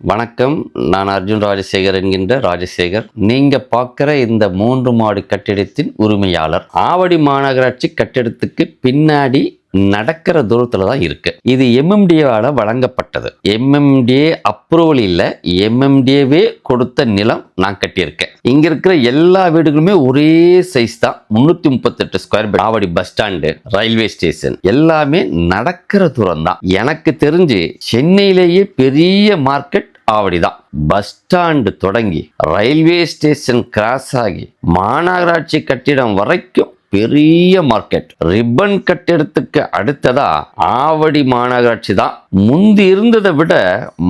வணக்கம். நான் அர்ஜுன் ராஜசேகர் என்கின்ற ராஜசேகர். நீங்க பார்க்குற இந்த மூன்று மாடி கட்டிடத்தின் உரிமையாளர் ஆவடி மாநகராட்சி கட்டிடத்துக்கு பின்னாடி நடக்கிற தூரத்துல தான் இருக்கு. இது எம்எம்டிஏவால வழங்கப்பட்டது. எம்எம்டிஏ அப்ரூவல் இல்லை. எம்எம்டிஏவே கொடுத்த நிலம் நான் கட்டியிருக்கேன். இங்கே இருக்கிற எல்லா வீடுகளுமே ஒரே சைஸ் தான். முந்நூற்றி முப்பத்தெட்டு square feet Avadi bus stand railway station எல்லாமே நடக்கிற தூரம் தான். எனக்கு தெரிஞ்சு சென்னையிலேயே பெரிய மார்க்கெட் ஆவடி தான். பஸ் ஸ்டாண்டு தொடங்கி ரயில்வே ஸ்டேஷன் கிராஸ் ஆகி மாநகராட்சி கட்டிடம் வரைக்கும் பெரிய மார்க்கெட் ரிப்பன் கட்டிடத்துக்கு அடுத்ததா ஆவடி மாநகராட்சி தான். முந்தி இருந்ததை விட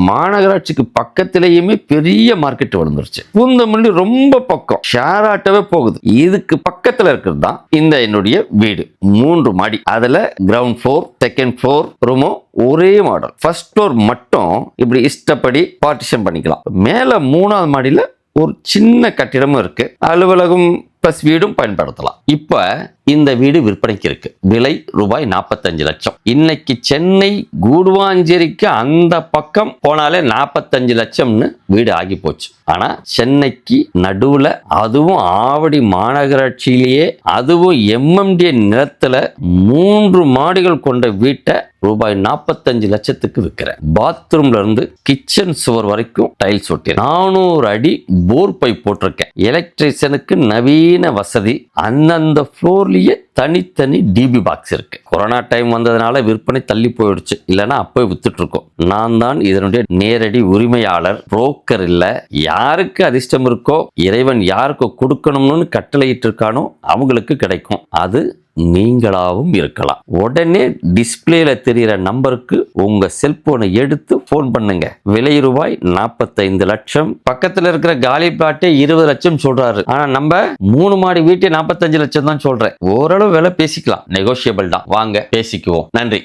மாநகராட்சிக்கு பக்கத்திலேயுமே பெரிய மார்க்கெட் விழுந்துருச்சு பூந்தமல்லி ரொம்ப பக்கம். ஷேர் ஆட்டோவே போகுது. இதுக்கு பக்கத்துல இருக்கிறது தான் இந்த என்னுடைய வீடு. மூன்று மாடி. அதுல கிரவுண்ட் ஃப்ளோர் செகண்ட் ஃப்ளோர் ரூமோ ஒரே மாடல் ஃபர்ஸ்ட் ஃப்ளோர் மட்டும் இப்படி இஷ்டப்படி பார்ட்டிஷன் பண்ணிக்கலாம். மேல மூணாவது மாடியில ஒரு சின்ன கட்டிடமும் இருக்கு. அலுவலகம் பிளஸ் வீடும் பயன்படுத்தலாம். இப்ப இந்த வீடு விற்பனைக்கு இருக்கு. விலை ரூபாய் நாற்பத்தஞ்சு லட்சம். இன்னைக்கு சென்னை கூடுவாஞ்சேரிக்கு அந்த பக்கம் போனாலே நாற்பத்தஞ்சு லட்சம்னு வீடு ஆகி போச்சு. ஆனா சென்னைக்கு நடுவுல அதுவும் ஆவடி மாநகராட்சியிலேயே அதுவும் எம்எம்டி நிலத்துல மூன்று மாடிகள் கொண்ட வீட்டை ரூபாய் நாற்பத்தஞ்சு லட்சத்துக்கு விற்கிறேன் பாத்ரூம்ல இருந்து கிச்சன் சுவர் வரைக்கும் டைல்ஸ் ஒட்டி நானூறு அடி போர் பைப் போட்டிருக்கேன். எலக்ட்ரிஷியனுக்கு நவீன வசதி. அந்தந்த ஃப்ளோர்லயே தனித்தனி டிபி பாக்ஸ் இருக்கு. கொரோனா டைம் வந்ததுனால விற்பனை தள்ளி போயிடுச்சு. இல்லைன்னா அப்போ வித்துட்டு இருக்கோம் நான் தான் இதனுடைய நேரடி உரிமையாளர் புரோக்கர் இல்ல. யாருக்கு அதிர்ஷ்டம் இருக்கோ இறைவன் யாருக்கு கொடுக்கணும்னு கட்டளையிட்டு இருக்கானோ அவங்களுக்கு கிடைக்கும். அது நீங்களாகவும் இருக்கலாம். உடனே டிஸ்பிளேல தெரிகிற நம்பருக்கு உங்க செல்போனை எடுத்து ஃபோன் பண்ணுங்க. விலை ரூபாய் நாற்பத்தைந்து லட்சம். பக்கத்துல இருக்கிற காலி பிளாட்டே இருபது லட்சம் சொல்றாரு. ஆனா நம்ம மூணு மாடி வீட்டை நாற்பத்தஞ்சு லட்சம் தான் சொல்றேன். ஓரளவு விலை பேசிக்கலாம். நெகோஷியபிள் தான். வாங்க பேசிக்குவோம். நன்றி.